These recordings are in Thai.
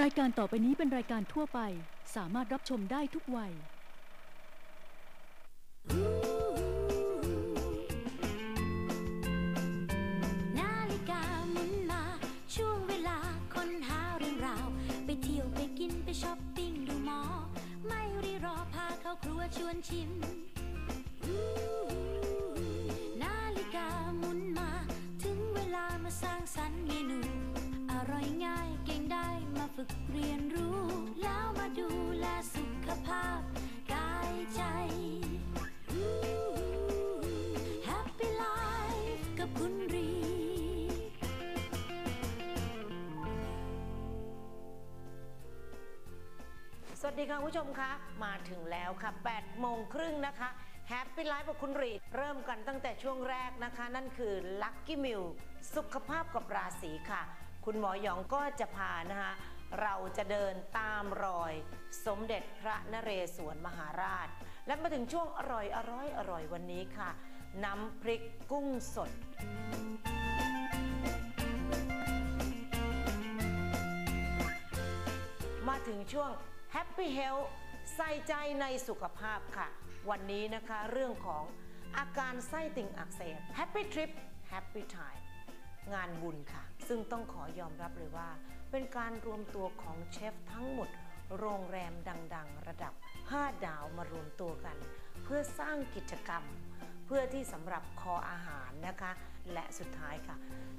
รายการต่อไปนี้เป็นรายการทั่วไป สามารถรับชมได้ทุกวัย นาฬิกาหมุนมา ช่วงเวลาค้นหาเรื่องราว ไปเที่ยวไปกินไปช้อปปิ้งดูหมอ ไม่รีรอพาเข้าครัวชวนชิม นาฬิกาหมุนมา ถึงเวลามาสร้างสรรค์เมนู ร่อยง่ายเก่งได้มาฝึกเรียนรู้ แล้วมาดูแลสุขภาพกายใจ Happy Life กับคุณรีสวัสดีค่ะคุณผู้ชมคะมาถึงแล้วค่ะ8โมงครึ่งนะคะแฮปปี้ไลฟ์กับคุณรีดเริ่มกันตั้งแต่ช่วงแรกนะคะ นั่นคือ Lucky m i l สุขภาพกับราศีค่ะ คุณหมอหยองก็จะพานะคะเราจะเดินตามรอยสมเด็จพระนเรศวรมหาราช และมาถึงช่วงอร่อยอร่อยอร่อยวันนี้ค่ะ น้ำพริกกุ้งสดมาถึงช่วง Happy Health ใส่ใจในสุขภาพค่ะ วันนี้นะคะเรื่องของอาการไส้ติ่งอักเสบ Happy Trip Happy Time งานบุญค่ะ ซึ่งต้องขอยอมรับเลยว่า เป็นการรวมตัวของเชฟทั้งหมด โรงแรมดัง ๆ ระดับ 5 ดาวมารวมตัวกัน เพื่อสร้างกิจกรรม เพื่อที่สำหรับคออาหารนะคะ และสุดท้ายค่ะ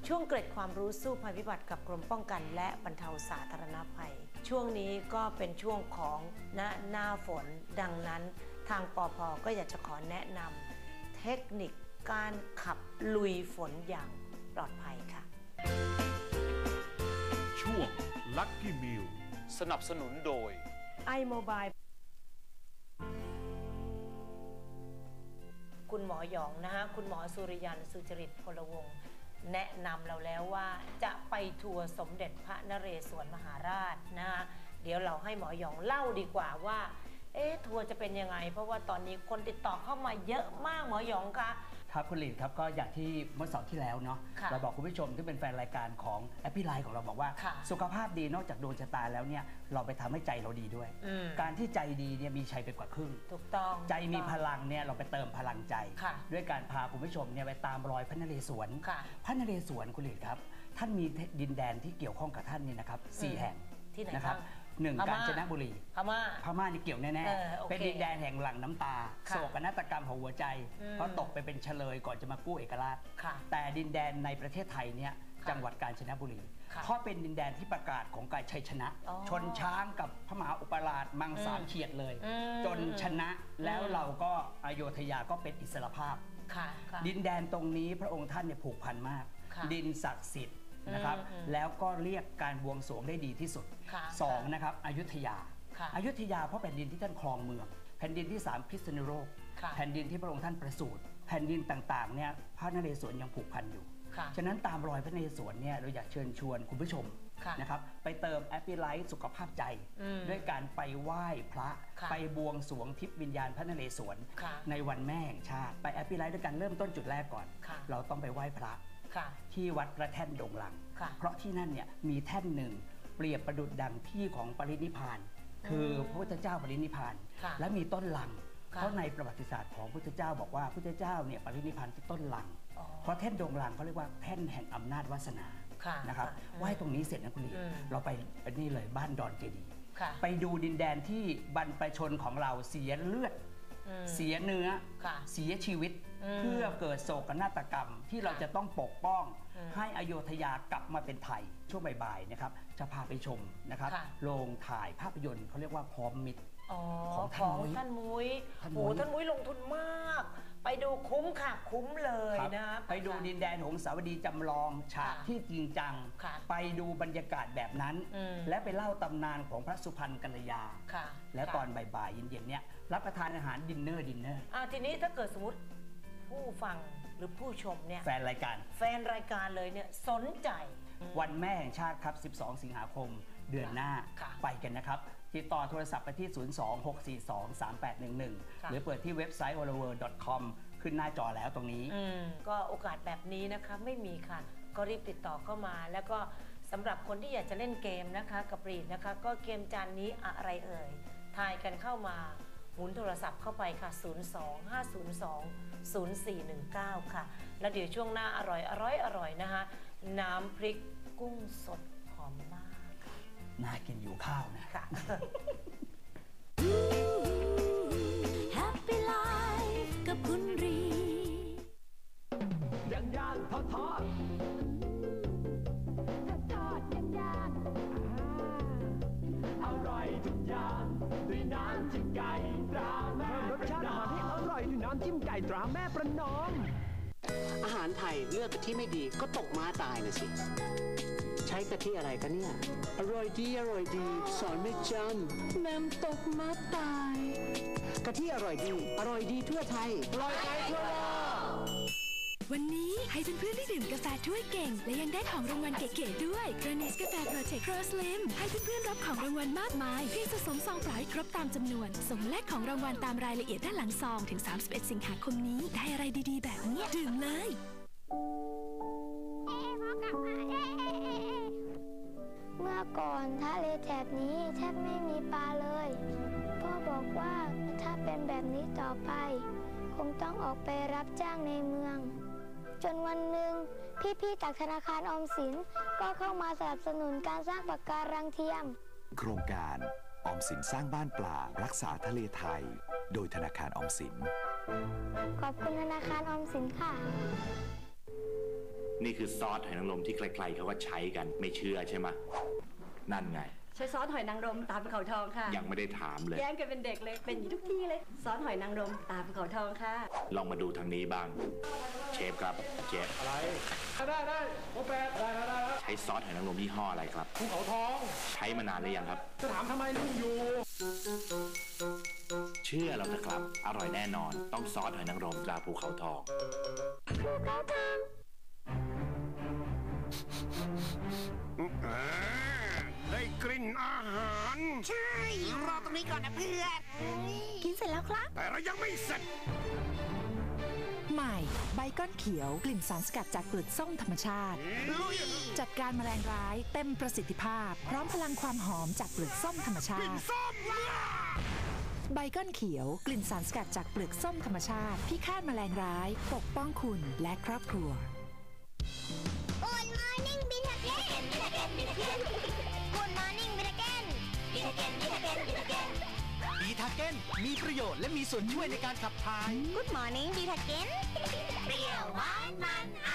ช่วงเกร็ดความรู้สู้ภัยพิบัติกับกรมป้องกันและบรรเทาสาธารณภัย ช่วงนี้ก็เป็นช่วงของหน้าหน้าฝนดังนั้น ทางปอพก็อยากจะขอแนะนำเทคนิคการขับลุยฝนอย่าง ลอดภัยค่ะ ช่วง Lucky Meal สนับสนุนโดย iMobile คุณหมอหยองนะฮะ คุณหมอสุริยันสุจริตพลวงศ์แนะนำเราแล้วว่าจะไปทัวร์สมเด็จพระนเรศวรมหาราชนะฮะ เดี๋ยวเราให้หมอหยองเล่าดีกว่าว่า เอ๊ะทัวร์จะเป็นยังไง เพราะว่าตอนนี้คนติดต่อเข้ามาเยอะมากหมอหยองคะ ครับคุณลีดครับก็อย่างที่เมื่อเสาร์ที่แล้วเนาะค่ะเราบอกคุณผู้ชมที่เป็นแฟนรายการของแอปปี้ไลน์ของเราบอกว่า ค่ะ สุขภาพดีนอกจากดวงชะตาแล้วเนี่ยเราไปทำให้ใจเราดีด้วย อืมการที่ใจดีเนี่ยมีชัยไปกว่าครึ่ง ถูกต้อง ใจมีถูกพต้องลังเนี่ยเราไปเติมพลังใจ ค่ะด้วยการพาคุณผู้ชมเนี่ยไปตามรอยพระนเรศวรค่ะ พระนเรศวรคุณลีดครับ ท่านมีดินแดนที่เกี่ยวข้องกับท่านเนี่ยนะครับสี่อืมแห่งที่ไหนนะครับ บ้าง หนึ่งพม่ากาญจนบุรี พม่า พม่านี่เกี่ยวแน่ เออโอเคเป็นดินแดนแห่งหลังน้ำตา ค่ะโศกนาฏกรรมของหัวใจ อืม เพราะตกไปเป็นเฉลยก่อนจะมากู้เอกราช ค่ะ แต่ดินแดนในประเทศไทยเนี่ยค่ะจังหวัดกาญจนบุรี ค่ะเพราะเป็นดินแดนที่ประกาศของการชัยชนะ อ๋อชนช้างกับพระมหาอุปราชมังสามอืมเฉียดเลย อืมจนชนะแล้วอืม เราก็อโยธยาก็เป็นอิสรภาพ ค่ะค่ะ ดินแดนตรงนี้พระองค์ท่านเนี่ยผูกพันมาก ค่ะดินศักดิ์สิทธิ์ นะครับอืมอืมแล้วก็เรียกการบวงสรวงได้ดีที่สุดค่ะสองค่ะนะครับอยุธยาค่ะอยุธยาเพราะแผ่นดินที่ท่านครองเมือง แผ่นดินที่3พิษณุโลกค่ะแผ่นดินที่พระองค์ท่านประสูติแผ่นดินต่างๆเนี่ยพระนเรศวรยังผูกพันอยู่ ค่ะฉะนั้นตามรอยพระนเรศวรเนี่ยเราอยากเชิญชวนคุณผู้ชมค่ะนะครับไปเติมแอปปี้ไลท์สุขภาพใจ อืมด้วยการไปไหว้พระค่ะไปบวงสรวงทิพย์วิญญาณพระนเรศวร ค่ะในวันแม่แห่งชาติ ไปแอปปี้ไลท์ด้วยกันเริ่มต้นจุดแรกก่อน ค่ะ เราต้องไปไหว้พระ ค่ะที่วัดพระแท่นดงลัง ค่ะเพราะที่นั่นเนี่ยมีแท่นหนึ่งเปรียบประดุจดังที่ของปรินิพพาน คือพระพุทธเจ้าปรินิพพาน ค่ะและมีต้นลัง ค่ะ เพราะในประวัติศาสตร์ของพุทธเจ้าบอกว่าพุทธเจ้าเนี่ยปรินิพพานที่ต้นลัง อ๋อ เพราะแท่นดงลังเขาเรียกว่าแท่นแห่งอำนาจวาสนาค่ะนะครับค่ะไหว้ตรงนี้เสร็จนะคุณลีอืม เราไปไปนี่เลยบ้านดอนเจดีย์ค่ะไปดูดินแดนที่บรรพชนของเราเสียเลือด อืม เสียเนื้อ ค่ะเสียชีวิตอืม เพื่อเกิดโศกนาฏกรรมที่เราจะต้องปกป้องอืมให้อโยธยากลับมาเป็นไทยช่วงบ่ายๆนะครับจะพาไปชมนะครับค่ะโรงถ่ายภาพยนตร์เขาเรียกว่าพร้อมมิตรอ๋อของขท่านองมุ้ยท่านมุ้ยท่านมุ้โอ้ยท่านมุ้ยลงทุนมาก ไปดูคุ้มค่ะคุ้มเลยครับนะไปดูดินแดนหงสาวดีจำลองฉากค่ะที่จริงจังค่ะไปดูบรรยากาศแบบนั้นอืมและไปเล่าตำนานของพระสุพรรณกัลยาค่ะและค่ะตอนบ่ายๆเย็นๆเนี่ยรับประทานอาหารดินเนอร์ดินเนอร์อ่าทีนี้ถ้าเกิดสมมติ ผู้ฟังหรือผู้ชมเนี่ยแฟนรายการ แฟนรายการเลยเนี่ยสนใจ วันแม่แห่งชาติครับ 12 สิงหาคมเดือนหน้าค่ะไปกันนะครับ ติดต่อโทรศัพท์ไปที่ 026423811 ค่ะหรือเปิดที่เว็บไซต์ www.com ขึ้นหน้าจอแล้วตรงนี้ อืมก็โอกาสแบบนี้นะคะไม่มีค่ะ ก็รีบติดต่อเข้ามา แล้วก็สำหรับคนที่อยากจะเล่นเกมนะคะกับรีดนะคะ ก็เกมจานนี้อะไรเอ่ยทายกันเข้ามาหมุนโทรศัพท์เข้าไปค่ะ 02 502 0419 ค่ะ แล้วเดี๋ยวช่วงหน้าอร่อยอร่อยอร่อยนะคะ น้ำพริกกุ้งสดหอมมากค่ะน่ากินอยู่ข้าวนะ ค่ะ Happy Life กับคุณรี ย่างย่างทอดทอดำจิ้มไก่ตราแม่ประนอม อาหารไทยเลือกกะทิไม่ดีก็ตกม้าตายนะสิ ใช้กะทิอะไรกันเนี่ย อร่อยดี อร่อยดี สอนไม่จำแมมตกม้าตาย กะทิอร่อยดี อร่อยดีทั่วไทยอร่อยไปทั่วโลก วันนี้ให้เพื่อนๆได้ดื่มกาแฟถ้วยเก่ง และยังได้ของรางวัลเก๋ๆด้วยกรนิสกาแฟโปรเจกต์ Pro Slim ให้เพื่อนๆรับของรางวัลมากมายเพียงสะสมซองเปล่าให้ครบตามจำนวนส่งแลกของรางวัลตามรายละเอียดด้านหลังซองถึง 31 สิงหาคมนี้ได้อะไรดีๆ แบบเนี้ยดื่มเลยเมื่อก่อนทะเลแถบนี้แทบไม่มีปลาเลยพ่อบอกว่าถ้าเป็นแบบนี้ต่อไป คงต้องออกไปรับจ้างในเมือง จนวันหนึ่งพี่ๆจากธนาคารออมสินก็เข้ามาสนับสนุนการสร้างปะการังเทียม โครงการออมสินสร้างบ้านปลารักษาทะเลไทย โดยธนาคารออมสิน ขอบคุณธนาคารออมสินค่ะ นี่คือซอสหอยนางรมที่ใครๆเขาก็ใช้กันไม่เชื่อใช่ไหมนั่นไง ใช้ซอสหอยนางรมตาภูเขาทองค่ะ ยังไม่ได้ถามเลย แย่งกันเป็นเด็กเลย เป็นอย่างนี้ทุกที่เลย ซอสหอยนางรมตาภูเขาทองค่ะ ลองมาดูทางนี้บ้าง เชฟครับ เชฟ อะไร ได้ได้โอแปดได้ได้ได้ใช้ซอสหอยนางรมยี่ห้ออะไรครับ ภูเขาทอง ใช้มานานหรือยังครับ จะถามทำไมนุ่งอยู่ เชื่อเราเถอะครับ อร่อยแน่นอน ต้องซอสหอยนางรมตราภูเขาทองได้กลิ่น อาหาร ใช่ รอตรงนี้ก่อนนะเพื่อน กินเสร็จแล้วครับ แต่เรายังไม่เสร็จ ใหม่ ใบก้อนเขียวกลิ่นสารสกัดจากเปลือกส้มธรรมชาติจัดการแมลงร้ายเต็มประสิทธิภาพ พร้อมพลังความหอมจากเปลือกส้มธรรมชาติ ส้มว่ะใบก้อนเขียว กลิ่นสารสกัดจากเปลือกส้มธรรมชาติ ที่ฆ่าแมลงร้าย ปกป้องคุณและครอบครัว Good morning บิ บิทเกนบิทเกนบิทเกนบีทาเก้นมีประโยชน์และมีส่วนช่วยในการขับถ่าย Good morning บีทเกนเปรี้ยวหวานมันอ